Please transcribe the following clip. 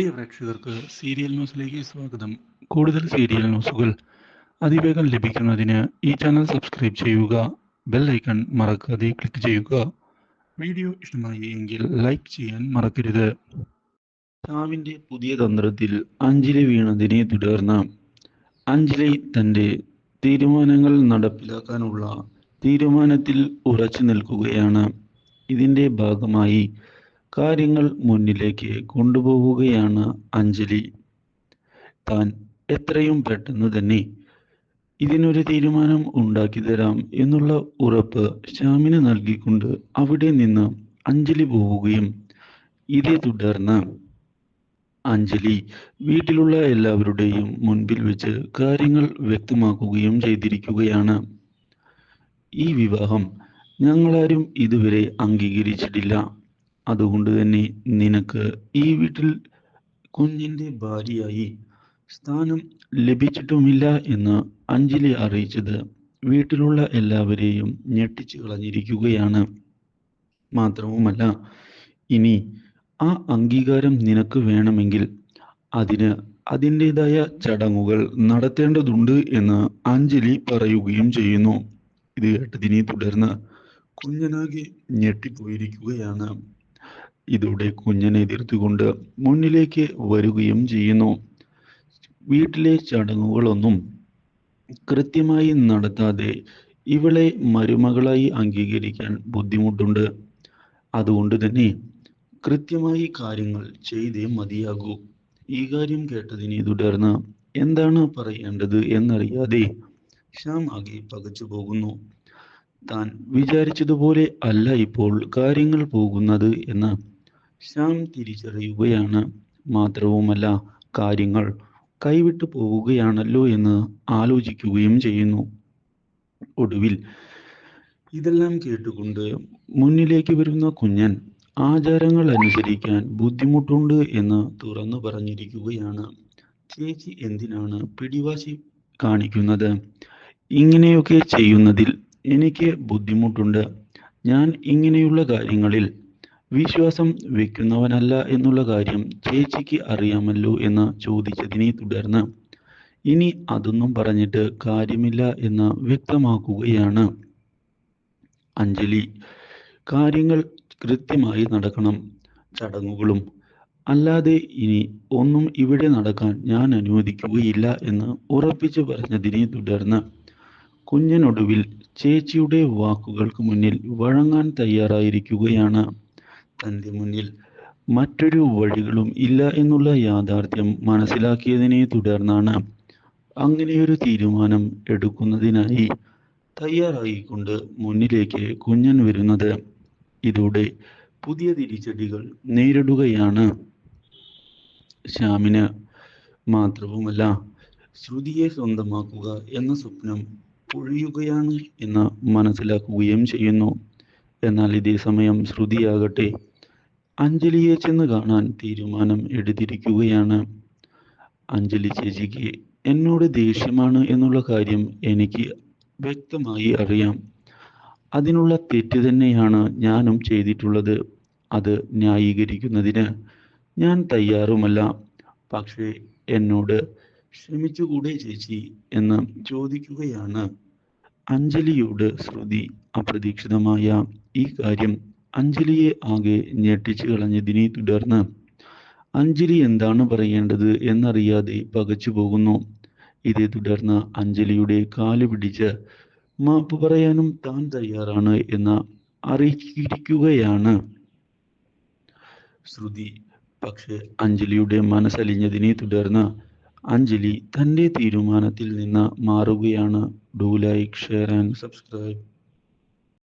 പ്രിയ പ്രേക്ഷകർക്ക് സീരിയൽ ന്യൂസിലേക്ക് സ്വാഗതം. കൂടുതൽ സീരിയൽ ന്യൂസുകൾ അതിവേഗം ലഭിക്കുന്നതിന് ഈ ചാനൽ സബ്സ്ക്രൈബ് ചെയ്യുക ബെൽ ഐക്കൺ മറക്കാതെ ക്ലിക്ക് ചെയ്യുക. വീഡിയോ ഇഷ്ടമായി എങ്കിൽ ലൈക്ക് ചെയ്യാൻ മറക്കരുത്. ഷാമിന്റെ പുതിയ തന്ത്രത്തിൽ അഞ്ജലി വീണതിനെ തുടർന്ന് അഞ്ജലി തന്റെ തീരുമാനങ്ങൾ നടപ്പിലാക്കാനുള്ള തീരുമാനത്തിൽ ഉറച്ചു നിൽക്കുകയാണ്. ഇതിന്റെ ഭാഗമായി കാര്യങ്ങൾ മുന്നിലേക്ക് കൊണ്ടുപോവുകയാണ് അഞ്ജലി. താൻ എത്രയും പെട്ടെന്ന് തന്നെ ഇതിനൊരു തീരുമാനം ഉണ്ടാക്കി തരാം എന്നുള്ള ഉറപ്പ് ശ്യാമിന് നൽകിക്കൊണ്ട് അവിടെ നിന്ന് അഞ്ജലി പോവുകയും ഇതേ തുടർന്ന് അഞ്ജലി വീട്ടിലുള്ള എല്ലാവരുടെയും മുൻപിൽ വെച്ച് കാര്യങ്ങൾ വ്യക്തമാക്കുകയും ചെയ്തിരിക്കുകയാണ്. ഈ വിവാഹം ഞങ്ങളാരും ഇതുവരെ അംഗീകരിച്ചിട്ടില്ല. അതുകൊണ്ട് തന്നെ നിനക്ക് ഈ വീട്ടിൽ കുഞ്ഞിന്റെ ഭാര്യയായി സ്ഥാനം ലഭിച്ചിട്ടുമില്ല എന്ന് അഞ്ജലി അറിയിച്ചത് വീട്ടിലുള്ള എല്ലാവരെയും ഞെട്ടിച്ചു കളഞ്ഞിരിക്കുകയാണ്. മാത്രവുമല്ല ഇനി ആ അംഗീകാരം നിനക്ക് വേണമെങ്കിൽ അതിന് അതിന്റെതായ ചടങ്ങുകൾ നടത്തേണ്ടതുണ്ട് എന്ന് അഞ്ജലി പറയുകയും ചെയ്യുന്നു. ഇത് കേട്ടതിനെ തുടർന്ന് കുഞ്ഞനാകെ ഞെട്ടിപ്പോയിരിക്കുകയാണ്. ഇതോടെ കുഞ്ഞിനെ എതിർത്തുകൊണ്ട് മുന്നിലേക്ക് വരികയും ചെയ്യുന്നു. വീട്ടിലെ ചടങ്ങുകളൊന്നും കൃത്യമായി നടത്താതെ ഇവളെ മരുമകളായി അംഗീകരിക്കാൻ ബുദ്ധിമുട്ടുണ്ട്. അതുകൊണ്ട് തന്നെ കൃത്യമായി കാര്യങ്ങൾ ചെയ്തേ മതിയാകൂ. ഈ കാര്യം കേട്ടതിനെ തുടർന്ന് എന്താണ് പറയേണ്ടത് എന്നറിയാതെ ശ്യാം ആകെ പകച്ചു പോകുന്നു. താൻ വിചാരിച്ചതുപോലെ അല്ല ഇപ്പോൾ കാര്യങ്ങൾ പോകുന്നത് എന്ന് ശ്യാം തിരിച്ചറിയുകയാണ്. മാത്രവുമല്ല കാര്യങ്ങൾ കൈവിട്ടു പോവുകയാണല്ലോ എന്ന് ആലോചിക്കുകയും ചെയ്യുന്നു. ഒടുവിൽ ഇതെല്ലാം കേട്ടുകൊണ്ട് മുന്നിലേക്ക് വരുന്ന കുഞ്ഞൻ ആചാരങ്ങൾ അനുസരിക്കാൻ ബുദ്ധിമുട്ടുണ്ട് എന്ന് തുറന്നു പറഞ്ഞിരിക്കുകയാണ്. ചേച്ചി എന്തിനാണ് പിടിവാശി കാണിക്കുന്നത്? ഇങ്ങനെയൊക്കെ ചെയ്യുന്നതിൽ എനിക്ക് ബുദ്ധിമുട്ടുണ്ട്. ഞാൻ ഇങ്ങനെയുള്ള കാര്യങ്ങളിൽ വിശ്വാസം വെക്കുന്നവനല്ല എന്നുള്ള കാര്യം ചേച്ചിക്ക് അറിയാമല്ലോ എന്ന് ചോദിച്ചതിനെ തുടർന്ന് ഇനി അതൊന്നും പറഞ്ഞിട്ട് കാര്യമില്ല എന്ന് വ്യക്തമാക്കുകയാണ് അഞ്ജലി. കാര്യങ്ങൾ കൃത്യമായി നടക്കണം ചടങ്ങുകളും. അല്ലാതെ ഇനി ഒന്നും ഇവിടെ നടക്കാൻ ഞാൻ അനുവദിക്കുകയില്ല എന്ന് ഉറപ്പിച്ചു പറഞ്ഞതിനെ തുടർന്ന് കുഞ്ഞനൊടുവിൽ ചേച്ചിയുടെ വാക്കുകൾക്ക് മുന്നിൽ വഴങ്ങാൻ തയ്യാറായിരിക്കുകയാണ് തന്റെ മുന്നിൽ മറ്റൊരു വഴികളും ഇല്ല എന്നുള്ള യാഥാർത്ഥ്യം മനസ്സിലാക്കിയതിനെ തുടർന്നാണ് അങ്ങനെയൊരു തീരുമാനം എടുക്കുന്നതിനായി തയ്യാറായിക്കൊണ്ട് മുന്നിലേക്ക് കുഞ്ഞൻ വരുന്നത്. ഇതോടെ പുതിയ തിരിച്ചടികൾ നേരിടുകയാണ്. ശ്യാമിന് മാത്രവുമല്ല ശ്രുതിയെ സ്വന്തമാക്കുക എന്ന സ്വപ്നം പൊഴിയുകയാണ് എന്ന് മനസ്സിലാക്കുകയും ചെയ്യുന്നു. എന്നാൽ ഇതേ സമയം ശ്രുതിയാകട്ടെ അഞ്ജലിയെ ചെന്ന് കാണാൻ തീരുമാനം എടുത്തിരിക്കുകയാണ്. അഞ്ജലി ചേച്ചിക്ക് എന്നോട് ദേഷ്യമാണ് എന്നുള്ള കാര്യം എനിക്ക് വ്യക്തമായി അറിയാം. അതിനുള്ള തെറ്റ് തന്നെയാണ് ഞാനും ചെയ്തിട്ടുള്ളത്. അത് ന്യായീകരിക്കുന്നതിന് ഞാൻ തയ്യാറുമല്ല. പക്ഷേ എന്നോട് ക്ഷമിച്ചുകൂടെ ചേച്ചി എന്ന് ചോദിക്കുകയാണ്. അഞ്ജലിയോട് ശ്രുതി അപ്രതീക്ഷിതമായ ഈ കാര്യം അഞ്ജലിയെ ആകെ ഞെട്ടിച്ചു കളഞ്ഞതിനെ തുടർന്ന് അഞ്ജലി എന്താണ് പറയേണ്ടത് എന്നറിയാതെ പകച്ചു പോകുന്നു ഇതേ തുടർന്ന് അഞ്ജലിയുടെ കാൽ പിടിച്ച് മാപ്പ് പറയാനും താൻ തയ്യാറാണ് എന്ന് അറിയിച്ചിരിക്കുകയാണ്. ശ്രുതി പക്ഷെ അഞ്ജലിയുടെ മനസ്സലിഞ്ഞതിനെ തുടർന്ന് അഞ്ജലി തന്റെ തീരുമാനത്തിൽ നിന്ന് മാറുകയാണ്. Do like share and subscribe.